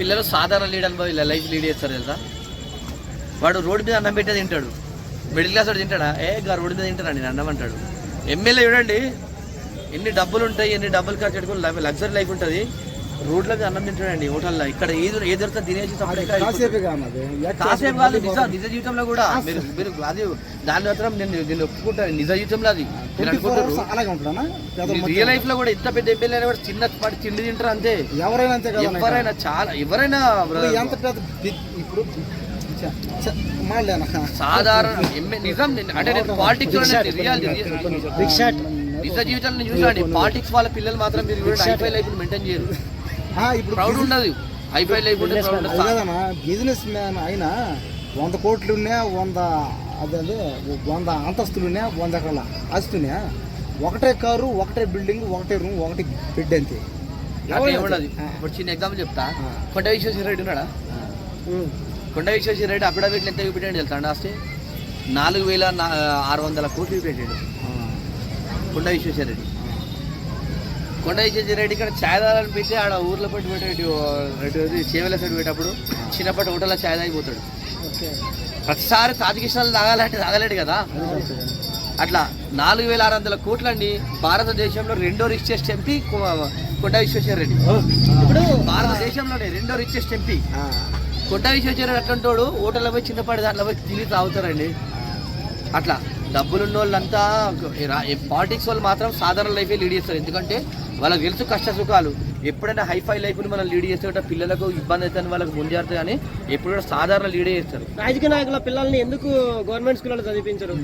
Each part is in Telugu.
పిల్లలు సాధారణ లీడ్ అనుభవం ఇలా లైఫ్ లీడ్ చేస్తారు తెలుసా? వాడు రోడ్డు మీద అన్నం పెట్టే తింటాడు. మిడిల్ క్లాస్ వాడు తింటాడా? ఏ గా రోడ్డు మీద తింటాడా? నేను అన్నం అంటాడు. ఎమ్మెల్యే చూడండి ఎన్ని డబ్బులు ఉంటాయి ఎన్ని డబ్బులు ఖర్చు పెట్టుకుని లగ్జరీ లైఫ్ ఉంటుంది. రోడ్ల మీద అన్నం తింటాడండి హోటల్లో. ఇక్కడ ఏది ఏది దొరికితే తినేసి కాసేపే కాదు నిజ నిజ జీవితంలో కూడా మీరు మీరు అది దాని మాత్రం నేను నేను ఒప్పుకుంటాను నిజ జీవితంలో అది. రియల్ లైఫ్లో కూడా ఇంత పెద్ద ఎమ్మెల్యే కూడా చిన్న పాటి తిండి తింటారు అంతే. ఎవరైనా ఎవరైనా చాలా ఎవరైనా ఎంత పెద్ద ఇప్పుడు సాధారణ నిజం అంటే నేను పాలిటిక్స్ నిజ జీవితంలో చూసాండి పాలిటిక్స్ వాళ్ళ పిల్లలు మాత్రం మీరు హైఫై లైఫ్ మెయింటైన్ చేయరు. ఇప్పుడు ప్రౌడ్ ఉండదు. హైఫై కదన్నా బిజినెస్ మ్యాన్ అయినా వంద కోట్లు వంద అదే అదే వంద అంతస్తులు ఉన్నా వంద ఎకరాల ఆస్తున్నా ఒకటే కారు ఒకటే బిల్డింగ్ ఒకటే రూమ్ ఒకటి బెడ్ అంతే. ఇప్పుడు చిన్న ఎగ్జాంపుల్ చెప్తా. కొండ విశ్వేశ్వర రెడ్డి ఉన్నాడా? కొండ విశ్వేశ్వర రెడ్డి అఫిడవిట్లు ఎంత చూపెట్టాడు తెలుసా అండి ఆస్తి? నాలుగు వేల ఆరు వందల కోట్లు చూపెట్టాడు. కొండ విశ్వేశ్వర రెడ్డి. కొండ విశ్వేశ్వర రెడ్డి ఇక్కడ ఛాయ్ తాగాలని పెట్టి ఆడ ఊర్లో పెట్టి పెట్టేటి చేవల సైడ్ పెట్టేటప్పుడు చిన్నప్పటి హోటల్లో ఛాయ్ తాగిపోతాడు. ప్రతిసారి తాజకిష్టాలు తాగాలంటే తాగలేడు కదా? అట్లా నాలుగు వేల ఆరు వందల కోట్లండి భారతదేశంలో రెండో రిచెస్ట్ ఎంపీ కొండ విశ్వేశ్వర రెడ్డి. ఇప్పుడు భారతదేశంలోనే రెండో రిచెస్ట్ ఎంపీ కొండ విశ్వేశ్వర అట్లాంటోడు హోటల్లో పోయి చిన్నపాటి దాంట్లో పోయి తిని తాగుతారండి. అట్లా డబ్బులున్న వాళ్ళంతా పాలిటిక్స్ వాళ్ళు మాత్రం సాధారణ లైఫే లీడ్ చేస్తారు. ఎందుకంటే వాళ్ళకి తెలుసు కష్ట సుఖాలు. ఎప్పుడైనా హైఫై లైఫ్ని మనం లీడ్ చేస్తే పిల్లలకు ఇబ్బంది అవుతుంది వాళ్ళకి ముందు కానీ ఎప్పుడు కూడా సాధారణ లీడే చేస్తారు. రాజకీయ నాయకుల పిల్లల్ని ఎందుకు గవర్నమెంట్ స్కూల్లో చదివించరు?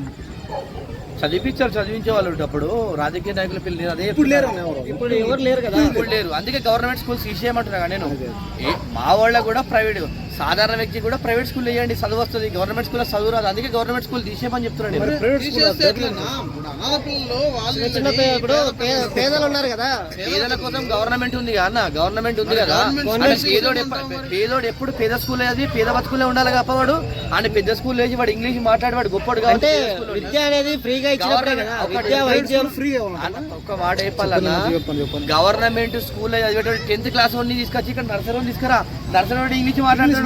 చదివించారు చదివించే వాళ్ళు అప్పుడు రాజకీయ నాయకుల పిల్లలు అదే ఇప్పుడు లేరు. ఇప్పుడు ఎవరు లేరు కదా? ఇప్పుడు లేరు. అందుకే గవర్నమెంట్ స్కూల్స్ తీసేయమంటున్నా నేను. మా వాళ్ళ కూడా ప్రైవేట్ సాధారణ వ్యక్తి కూడా ప్రైవేట్ స్కూల్ వేయండి చదువు వస్తుంది. గవర్నమెంట్ స్కూల్లో చదువు రాదు. అందుకే గవర్నమెంట్ స్కూల్ తీసేయమని చెప్తున్నాను స్కూల్ పేదలు ఉన్నారు కదా. పేదల కోసం గవర్నమెంట్ ఉంది కదా అన్న. గవర్నమెంట్ ఉంది కదా. అంటే పేదోడు ఎప్ప- పేదోడు ఎప్పుడు పేద స్కూల్ అది. పేద బతుకులే ఉండాలి కాపవాడు అని పెద్ద స్కూల్ వేసి వాడు ఇంగ్లీష్ మాట్లాడేవాడు గొప్పడు కాబట్టి విద్య అనేది ఫ్రీగా ఇచ్చినప్పుడే కదా. విద్య వైద్యం ఫ్రీగా అన్న, ఒక్క మాట చెప్పాలన్నా. గవర్నమెంట్ స్కూల్ టెన్త్ క్లాస్ వాడిని తీసుకొచ్చి ఇక్కడ నర్సరీ తీసుకురా. నర్సరీ వాడు ఇంగ్లీష్ మాట్లాడతాడు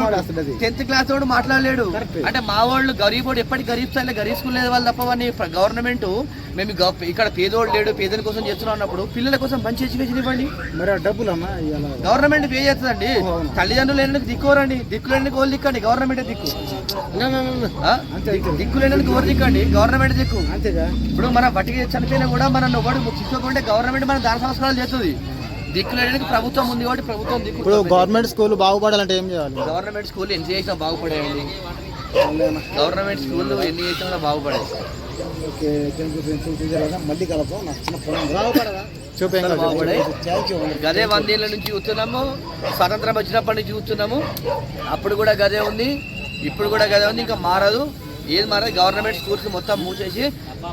టెన్త్ క్లాస్ వాడు మాట్లాడలేడు. అంటే మా వాళ్ళు గరీబోడు ఎప్పటికి గరీబ్ స్థాయిలో గరీబ్ స్కూల్ లేదు వాళ్ళు తప్ప వాడిని గవర్నమెంట్ మేము ఇక్కడ పేదోడు లేడు పేదల కోసం చేస్తున్నాం అన్నప్పుడు పిల్లల కోసం మంచి ఎడ్యుకేషన్ ఇవ్వండి. మరి డబ్బులు అమ్మా గవర్నమెంట్ పే చేస్తుందండి. తల్లిదండ్రులు లేనందుకు దిక్కురండి దిక్కు లేని కోళ్ళు దిక్కండి. గవర్నమెంట్ దిక్కు. నా, నా, నా, నా. ఆ? అంతే అంతే. దిక్కు లేనందుకు ఎవరు దిక్కండి. గవర్నమెంట్ దిక్కు. అంతేగా? ఇప్పుడు మనం బట్టికి చనిపోయినా కూడా మనం ఒకటి తీసుకోకుంటే గవర్నమెంట్ మన దాన సంస్కారాలు చేస్తుంది. దిక్కు లేడానికి ప్రభుత్వం ఉంది కాబట్టి ప్రభుత్వం దిక్కు ఇప్పుడు గవర్నమెంట్ స్కూల్ బాగుపడాలంటే ఏం చేయాలి? గవర్నమెంట్ స్కూల్ ఎన్ని చేసినా బాగుపడేయండి? గవర్నమెంట్ స్కూల్ ఎన్ని చేసినా కూడా బాగుపడేది. ఓకే మళ్ళీ కలపం నాకు చిన్న గదే వందేళ్ళ నుంచి చూస్తున్నాము స్వతంత్రం వచ్చినప్పటి నుంచి చూస్తున్నాము. అప్పుడు కూడా గదే ఉంది ఇప్పుడు కూడా గదే ఉంది ఇంకా మారదు. ఏది మారదు గవర్నమెంట్ స్కూల్స్ మొత్తం మూసేసి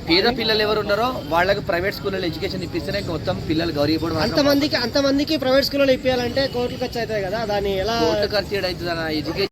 పేద పిల్లలు ఎవరు ఉన్నారో వాళ్ళకి ప్రైవేట్ స్కూల్లో ఎడ్యుకేషన్ ఇప్పిస్తేనే మొత్తం పిల్లలు గౌరవపడం అంతమందికి అంతమందికి ప్రైవేట్ స్కూల్లో ఇప్పించాలంటే కోట్లు ఖర్చు అవుతాయి కదా దాన్ని ఎలా కోట్ల ఖర్చు అవుతుంది ఎడ్యుకేషన్